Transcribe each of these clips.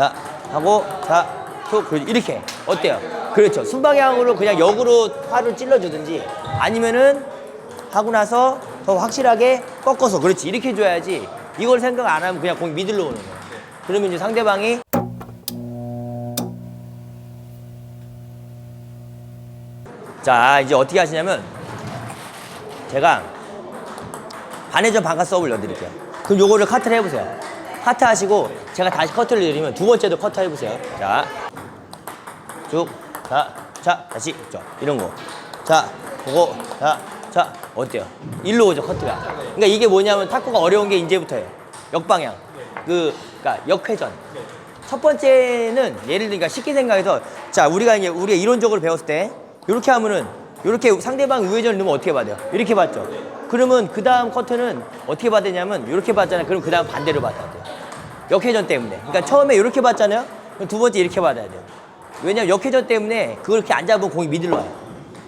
자, 하고, 자, 툭, 그렇지. 이렇게. 어때요? 그렇죠. 순방향으로 그냥 역으로 팔을 찔러주든지 아니면은 하고 나서 더 확실하게 꺾어서 그렇지. 이렇게 줘야지. 이걸 생각 안 하면 그냥 공이 미들로 오는 거야. 그러면 이제 상대방이 자, 이제 어떻게 하시냐면 제가 반회전 반카 서브를 넣어드릴게요. 그럼 요거를 카트를 해보세요. 카트 하시고 제가 다시 커트를 내리면 두 번째도 커트 해보세요. 자, 쭉, 자, 자, 다시, 자, 이런 거. 자, 보고, 자, 자, 어때요? 일로 오죠, 커트가. 그러니까 이게 뭐냐면 탁구가 어려운 게 이제부터예요. 역방향. 그, 그러니까 역회전. 첫 번째는 예를 들니까 쉽게 생각해서 자, 우리가 이제 우리가 이론적으로 배웠을 때 이렇게 하면은 이렇게 상대방 우회전을 넣으면 어떻게 받아요? 이렇게 받죠. 그러면 그 다음 커트는 어떻게 받느냐면 이렇게 받잖아요. 그럼 그 다음 반대로 받아야 돼요. 역회전 때문에. 그러니까 처음에 이렇게 받잖아요. 그럼 두 번째 이렇게 받아야 돼요. 왜냐면 역회전 때문에 그걸 이렇게 안 잡으면 공이 미들로 와요.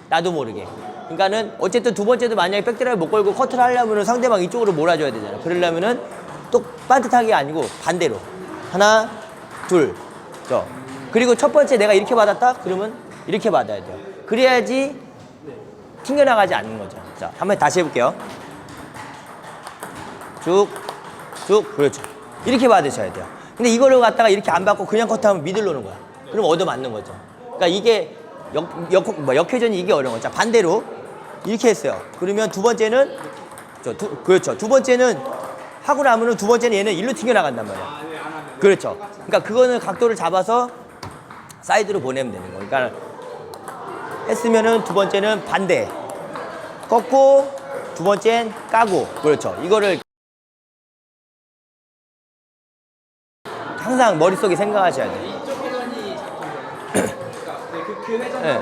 나도 모르게. 그러니까는 어쨌든 두 번째도 만약에 백드라이브 못 걸고 커트를 하려면은 상대방 이쪽으로 몰아줘야 되잖아요. 그러려면은 또 반듯하게 아니고 반대로. 하나, 둘, 저. 그리고 첫 번째 내가 이렇게 받았다? 그러면 이렇게 받아야 돼요. 그래야지 튕겨나가지 않는 거죠. 자, 한번 다시 해볼게요. 쭉, 쭉, 그렇죠. 이렇게 받으셔야 돼요. 근데 이거를 갖다가 이렇게 안 받고 그냥 커트하면 미들 노는 거야. 그럼 얻어 맞는 거죠. 그러니까 이게 역, 역, 뭐 역회전이 이게 어려운 거죠. 자, 반대로 이렇게 했어요. 그러면 두 번째는, 저, 두, 그렇죠. 두 번째는 하고 나면은 두 번째는 얘는 일로 튕겨나간단 말이야. 그렇죠. 그러니까 그거는 각도를 잡아서 사이드로 보내면 되는 거예요. 그러니까 했으면은 두 번째는 반대. 꺾고 두 번째는 까고. 그렇죠. 이거를 항상 머릿속에 생각하셔야 돼요. 이쪽 회전이 그러니까 네, 그, 그 네.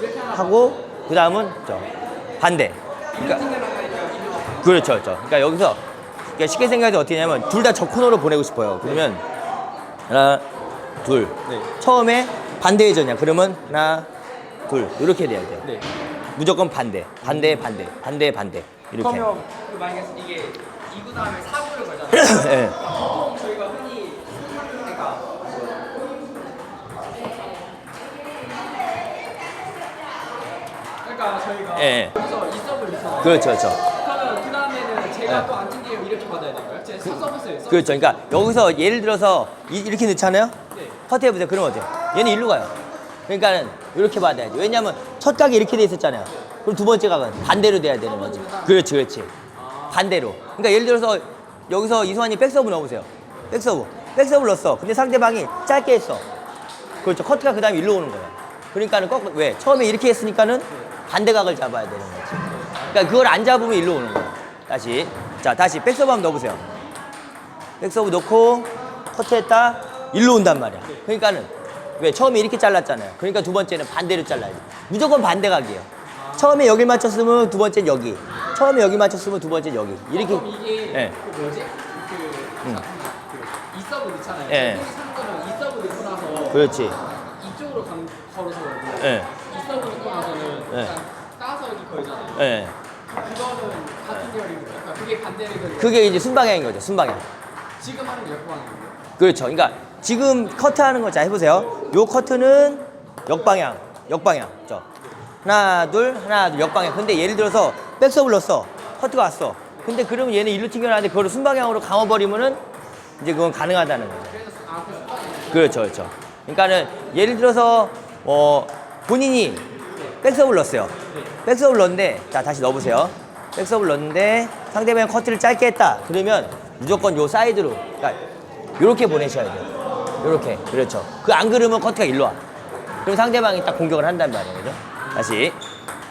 이렇게 하나 하고 그 다음은 저 반대. 그러니까 그렇죠, 그렇죠. 그러니까 여기서 그러니까 쉽게 생각해서 어떻게 하냐면 둘 다 저 코너로 보내고 싶어요. 그러면 하나, 둘. 네. 처음에 반대 회전이야. 그러면 하나, 둘 이렇게 돼야 돼요. 네. 무조건 반대, 반대, 반대, 반대, 반대 이렇게. 그러면 그 만약에 이게 2구 다음에 4구를 걸잖아요. 예. 보통 저희가 흔히 생각할 때가 그러니까 저희가 예. 여기서 이 서브를 넣잖아요. 그렇죠, 그렇죠. 그러면 그 다음에는 제가 네. 또안 튕기면 이렇게 받아야 될까요? 제가 서브 써요. 서브. 그렇죠. 그러니까 여기서 예를 들어서 이- 이렇게 넣잖아요. 네. 커트 해보세요. 그러면 어때요? 얘는 일로 가요. 그러니까는 이렇게 받아야지. 왜냐면 첫 각이 이렇게 돼 있었잖아요. 그럼 두 번째 각은 반대로 돼야 되는 거지. 그렇지, 그렇지. 반대로. 그러니까 예를 들어서 여기서 이수환이 백서브 넣어보세요. 백서브. 백서브 넣었어. 근데 상대방이 짧게 했어. 그렇죠. 커트가 그 다음에 일로 오는 거예요. 그러니까는 거 왜? 처음에 이렇게 했으니까는 반대 각을 잡아야 되는 거지. 그러니까 그걸 안 잡으면 일로 오는 거예요. 다시. 자, 다시 백서브 한번 넣어보세요. 백서브 넣고 커트했다 일로 온단 말이야. 그러니까는 왜 처음에 이렇게 잘랐잖아요. 그러니까 두 번째는 반대로 잘라야지. 무조건 반대각이에요. 처음에 여길 맞췄으면 두 번째는 여기. 처음에 여기 맞췄으면 두 번째는 여기. 이렇게. 그럼 이게 예. 그 뭐지? 그 음. 그 이 서브 넣잖아요. 예. 여기 사는 거는 이 서브 넣고 나서 그렇지. 이쪽으로 간, 걸어서 걸 서브 넣고 나서는 예. 약간 까서 여기 걸잖아요. 예. 그거는 같은 거예요. 그러니까 그게 반대는 그 그게 이제 순방향인 거죠. 순방향. 지금 하는 게 역방인 거예요. 그렇죠. 그러니까 지금 커트하는 거 자 해보세요. 요 커트는 역방향, 역방향. 저 하나 둘 하나 둘 역방향. 근데 예를 들어서 백서브를 넣었어. 커트가 왔어. 근데 그러면 얘는 일로 튕겨나는데 그걸 순방향으로 감아버리면은 이제 그건 가능하다는 거죠. 그래서 아, 그 그렇죠, 그렇죠. 그러니까는 예를 들어서 어 본인이 백서브를 넣었어요. 백서브를 넣었는데 자 다시 넣어보세요. 백서브를 넣었는데 상대방이 커트를 짧게 했다. 그러면 무조건 요 사이드로, 그러니까 요렇게 보내셔야 돼요. 요렇게, 그렇죠. 그 안 그러면 커트가 일로 와. 그럼 상대방이 딱 공격을 한단 말이에요, 그죠? 다시.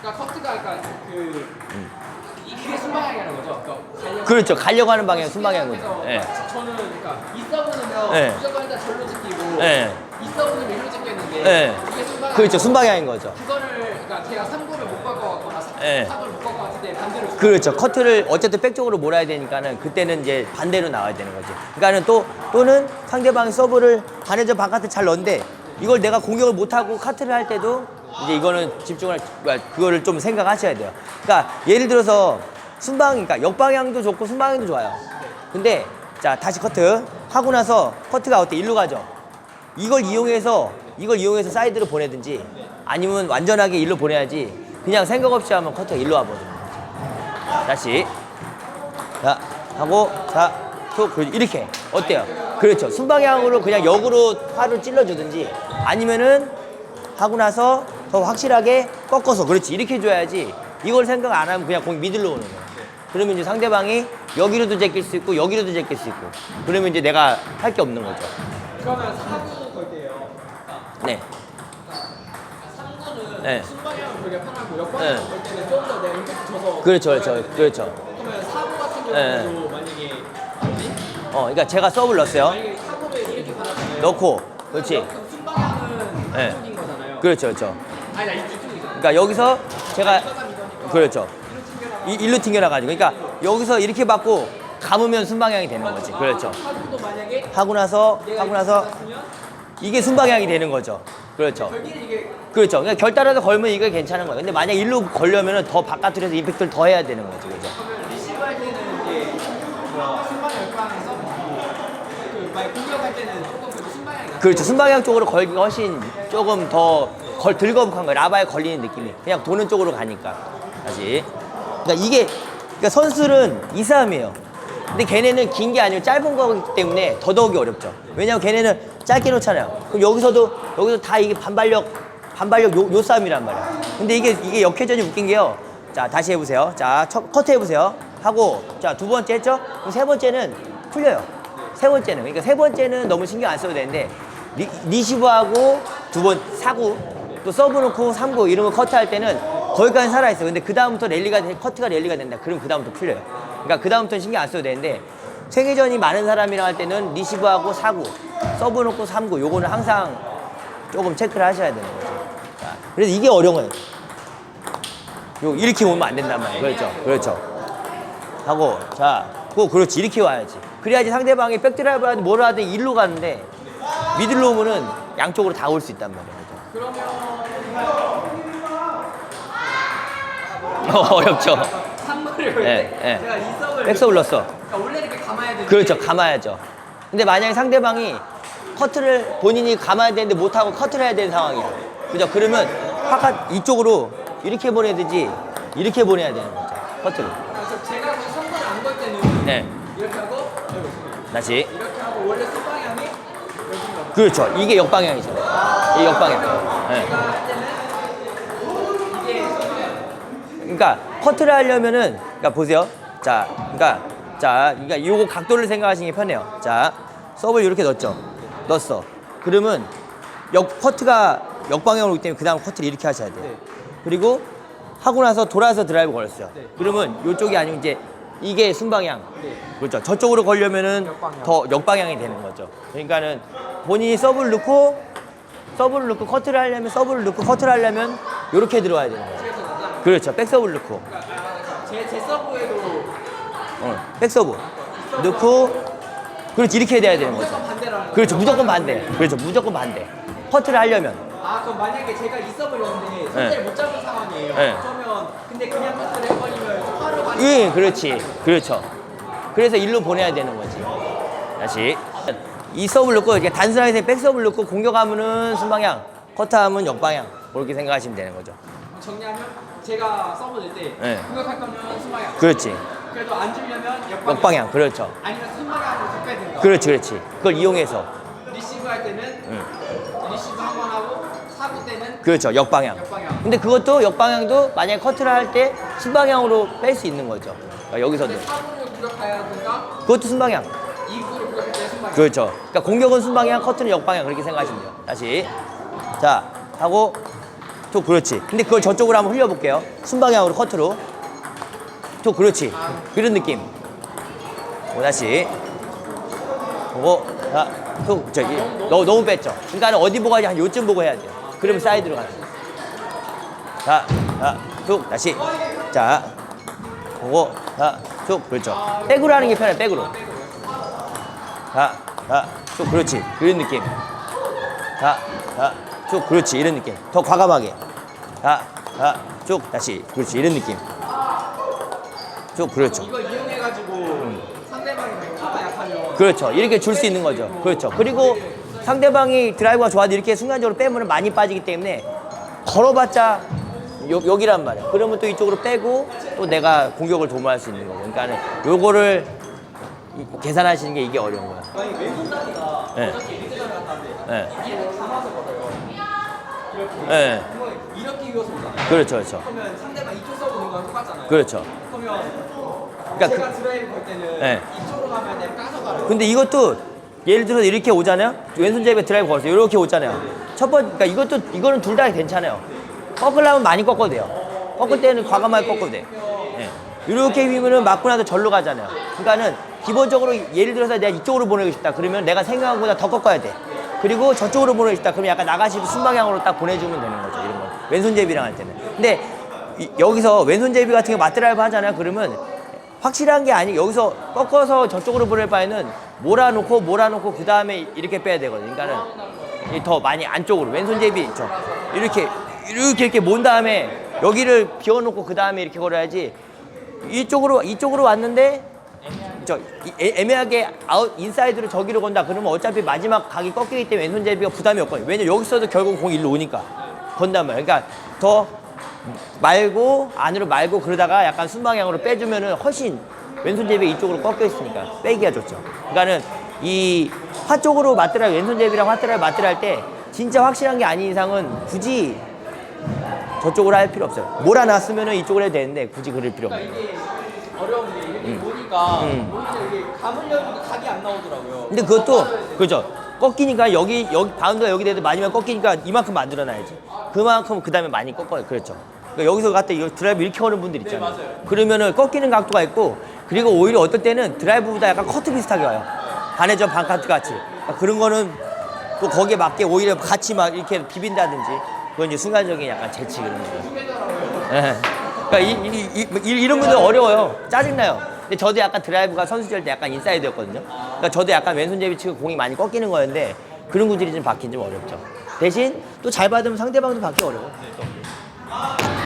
그러니까 커트가 그러니까 그이 그게 순방향이라는 거죠. 그러니까 가려고 그렇죠. 가려고 하는 방향, 순방향인 거죠. 예. 저는 그러니까 이 서브는요 예. 무조건 일단 절로 찍히고 예. 이 서브는 일로 찍겠는데 예. 이게 순방향 그렇죠. 순방향인 거죠. 그거를 그러니까 제가 3구를 못 같거나 예. 4구를 못 같은데 반대로 그렇죠. 커트를 어쨌든 백 쪽으로 몰아야 되니까는 그때는 이제 반대로 나와야 되는 거지. 그러니까는 또 또는 상대방이 서브를 반해저 바깥에 잘 넣는데 이걸 내가 공격을 못 하고 카트를 할 때도 이제 이거는 집중을 그러니까 그거를 좀 생각하셔야 돼요. 그러니까 예를 들어서 순방 그러니까 역방향도 좋고 순방향도 좋아요. 근데 자 다시 커트 하고 나서 커트가 어때 일로 가죠. 이걸 이용해서 이걸 이용해서 사이드로 보내든지 아니면 완전하게 일로 보내야지 그냥 생각 없이 하면 커터가 일로 거죠. 다시 자 하고 자툭 이렇게 어때요? 그렇죠. 순방향으로 그냥 역으로 팔을 찔러주든지 아니면은 하고 나서 더 확실하게 꺾어서 그렇지 이렇게 줘야지 이걸 생각 안 하면 그냥 공 미들로 오는 거야. 그러면 이제 상대방이 여기로도 제낄 수 있고 여기로도 제낄 수 있고 그러면 이제 내가 할 게 없는 거죠. 그러면. 네. 네. 순방향은 되게 편하고 네. 역방향 걸 때는 좀 더 내가 임팩트 줘서 그렇죠, 그렇죠, 그렇죠. 그러면 사구 같은 네. 경우도 만약에 뭐지? 어, 그러니까 제가 서브를 넣었어요. 만약에 사구를 이렇게 받았잖아요. 넣고, 그렇지. 그럼 순방향은 네. 이쪽인 거잖아요. 그렇죠, 그렇죠. 아니 나 이쪽이잖아. 그러니까 여기서 제가 그렇죠. 이, 일로 튕겨나가지고, 그러니까 여기서 이렇게 받고 감으면 순방향이 되는 거지. 그렇죠. 하고 나서 하고 나서 이게 순방향이 되는 거죠. 그렇죠. 이게 그렇죠. 그러니까 결 따라서 걸면 이게 괜찮은 거예요. 근데 만약 일로 걸려면은 더 바깥으로 해서 임팩트를 더 해야 되는 거지, 그죠? 그러면 리시브 할 때는 이제 뭐 순방향 역방향 써보고 그 만약 공격할 때는 조금. 그렇죠. 순방향 쪽으로 걸기가 훨씬 조금 더 걸, 들거북한 거예요. 라바에 걸리는 느낌이. 그냥 도는 쪽으로 가니까. 다시. 그러니까 이게, 그러니까 선수는 이 싸움이에요. 근데 걔네는 긴 게 아니고 짧은 거기 때문에 더더욱이 어렵죠. 왜냐면 걔네는 짧게 놓잖아요. 그럼 여기서도, 여기서 다 이게 반발력, 반발력 요, 요 싸움이란 말이야. 근데 이게, 이게 역회전이 웃긴 게요. 자, 다시 해보세요. 자, 첫, 커트 해보세요. 하고, 자, 두 번째 했죠? 그럼 세 번째는 풀려요. 세 번째는 그러니까 세 번째는 너무 신경 안 써도 되는데 리, 리시브하고 두 번 사구 또 서브 놓고 삼구 이런 거 커트할 때는 거기까지 살아 있어. 근데 그 다음부터 랠리가 돼- 커트가 랠리가 된다. 그럼 그 다음부터 풀려요. 그러니까 그 다음부터는 신경 안 써도 되는데 세계전이 많은 사람이랑 할 때는 리시브하고 사구 서브 놓고 삼구 요거는 항상 조금 체크를 하셔야 되는 거죠. 자, 그래서 이게 어려운 거예요. 요 이렇게 오면 안 된단 말이에요. 그렇죠. 그렇죠. 하고 자, 그 그렇지 이렇게 와야지. 그래야지 상대방이 백드라이브 하든 뭘 하든 일로 가는데 미들로 오면은 양쪽으로 다 올 수 있단 말이에요. 그러면 어, 어렵죠. 상거를 걸 예, 때 예. 제가 이 서브를 백서울 넣었어. 그러니까 원래 이렇게 감아야 되는데 그렇죠. 감아야죠. 근데 만약에 상대방이 커트를 본인이 감아야 되는데 못하고 커트를 해야 되는 상황이야. 그죠? 그러면 바깥 이쪽으로 이렇게 보내든지 이렇게 보내야 되는 거죠. 커트를. 그래서 제가 그 상거를 안걸 때는 네. 이렇게 하고. 다시. 이렇게 하고 원래 거 그렇죠. 이게 역방향이죠. 이 역방향. 네. 제가 할 때는 이게 그러니까 커트를 하려면은 그러니까 보세요. 자, 그러니까 자, 그러니까 요거 각도를 생각하시는 게 편해요. 자, 서브를 이렇게 넣었죠. 넣었어. 그러면 역 커트가 역방향으로 오기 때문에 그 다음 커트를 이렇게 하셔야 돼요. 네. 그리고 하고 나서 돌아서 드라이브 걸었어요. 네. 그러면 요쪽이 아니면 이제 이게 순방향. 네. 그렇죠. 저쪽으로 걸려면은 역방향. 더 역방향이 되는 거죠. 그러니까는 본인이 서브를 넣고 서브를 넣고 커트를 하려면 서브를 넣고 커트를 하려면 이렇게 들어와야 되는 거죠. 그렇죠. 백서브를 넣고. 제, 제 서브에도 어, 백서브 넣고 그렇지 이렇게 돼야 되는 거죠. 그렇죠. 무조건 반대. 그렇죠. 무조건 반대. 커트를 하려면 아 그럼 만약에 제가 이 서브를 넣는데 손대를 네. 못 잡은 상황이에요 네. 그러면 근데 그냥 커트를 해버리면 화를 많이 예, 그렇지. 그렇죠. 그래서 일로 보내야 되는 거지. 다시. 이 서브를 넣고 이렇게 단순하게 백서브를 넣고 공격하면은 순방향, 커트하면 역방향. 그렇게 생각하시면 되는 거죠. 정리하면 제가 서브 낼때 네. 공격할 거면 순방향 그렇지. 그래도 안 주려면 역방향 역방향. 그렇죠. 아니면 순방향으로 쭉 빼든가 그렇지, 그렇지. 그걸 이용해서. 리시브 할 때는 응. 리시브 한 번 하고 사구 때는 그렇죠. 역방향. 역방향. 근데 그것도 역방향도 만약에 커트를 할 때 순방향으로 뺄 수 있는 거죠. 그러니까 여기서도. 근데 사구를 공격해야든가 그것도 순방향. 이구를 공격할 때 순방향 그렇죠. 그러니까 공격은 순방향, 커트는 역방향 그렇게 생각하시면 돼요. 다시. 자, 하고 또 그렇지. 근데 그걸 저쪽으로 한번 흘려볼게요. 순방향으로 커트로. 또 그렇지. 그런 느낌. 오, 다시. 보고, 자, 또, 저기, 너, 너무 뺐죠. 그러니까 어디 보고 하지? 한 요쯤 보고 해야 돼요. 그러면 사이드로 가요. 자, 자, 툭, 다시. 자, 보고, 자, 툭, 그렇죠. 백으로 하는 게 편해, 백으로. 자, 자, 쭉 그렇지. 이런 느낌. 자, 자, 쭉 그렇지. 이런 느낌. 더 과감하게. 자, 자, 쭉 다시. 그렇지. 이런 느낌. 쭉 그렇죠. 이걸 이용해가지고 상대방이 카가 약하면 그렇죠. 이렇게 줄 수 있는 거죠. 그렇죠. 그리고 상대방이 드라이브가 좋아도 이렇게 순간적으로 빼면 많이 빠지기 때문에 걸어봤자 요, 여기란 말이야. 그러면 또 이쪽으로 빼고 또 내가 공격을 도모할 수 있는 거고. 그러니까는 요거를 이- 계산하시는 게 이게 어려운 거야. 아니 왼손잡이가 네. 어저께 리드전을 갔다는데 네. 이게 감아서 걸어요. 이렇게. 네. 그러면 이렇게 이어서 오잖아요. 그렇죠, 그렇죠. 그러면 상대방 이쪽 서보는 거랑 똑같잖아요. 그렇죠. 그러니까 제가 드라이브 걸 때는 네. 이쪽으로 가면 내가 까서 가요. 근데 이것도 예를 들어서 이렇게 오잖아요. 왼손잡이에 드라이브 걸었어요. 이렇게 오잖아요. 첫 번째, 그러니까 이것도 이거는 둘 다 괜찮아요. 꺾으려면 많이 꺾어도 돼요. 꺾을 때는 과감하게 꺾어도 돼. 예. 이렇게 비면은 맞고 나서 절로 가잖아요. 그러니까는 기본적으로 예를 들어서 내가 이쪽으로 보내고 싶다. 그러면 내가 생각한 것보다 더 꺾어야 돼. 그리고 저쪽으로 보내고 싶다. 그러면 약간 나가시고 순방향으로 딱 보내주면 되는 거죠. 이런 거. 왼손잡이랑 할 때는. 근데 이- 여기서 왼손잡이 같은 게 맞드라이브 하잖아요. 그러면 확실한 게 아니 여기서 꺾어서 저쪽으로 보낼 바에는 몰아놓고 몰아놓고 그 다음에 이렇게 빼야 되거든요. 그러니까는 이더 많이 안쪽으로 왼손잡이 있죠. 이렇게 이렇게 이렇게 모은 다음에 여기를 비워놓고 그 다음에 이렇게 걸어야지 이쪽으로 이쪽으로 왔는데 저 이- 애- 애매하게 아웃 인사이드로 저기로 건다 그러면 어차피 마지막 각이 꺾이기 때문에 왼손잡이가 부담이 없거든요. 왜냐 면 여기서도 결국 공이 일로 오니까 건단 말이에요. 그러니까 더 말고 안으로 말고 그러다가 약간 순방향으로 빼주면은 훨씬 왼손잡이 이쪽으로 꺾여 있으니까 빼기가 좋죠. 그러니까는 이 화 쪽으로 맞더라 왼손잡이랑 화더라 맞더라 할 때 진짜 확실한 게 아닌 이상은 굳이 저쪽으로 할 필요 없어요. 몰아놨으면은 이쪽으로 해도 되는데 굳이 그럴 필요 없어요. 이게 어려운 게 이렇게 보니까 음. 보니까 이게 감으려니까 각이 안 나오더라고요. 근데 그것도 그죠 꺾이니까 여기 여기 바운드가 여기 돼도 마지막 꺾이니까 이만큼 만들어놔야지 그만큼 그 다음에 많이 꺾어요 그렇죠 그러니까 여기서 갔다 이거 드라이브 이렇게 하는 분들 있잖아요 네. 그러면은 꺾이는 각도가 있고 그리고 오히려 어떨 때는 드라이브보다 약간 커트 비슷하게 와요 반회전 반카트 같이 그러니까 그런 거는 또 거기에 맞게 오히려 같이 막 이렇게 비빈다든지 그건 이제 순간적인 약간 재치 그런 거죠 예. 그러니까 이, 이, 이, 런 분들 어려워요. 짜증나요. 근데 저도 약간 드라이브가 선수절 때 약간 인사이드였거든요. 그러니까 저도 약간 왼손잡이 치고 공이 많이 꺾이는 거였는데 그런 구질이 좀 받긴 좀 어렵죠. 대신 또 잘 받으면 상대방도 받기 어려워.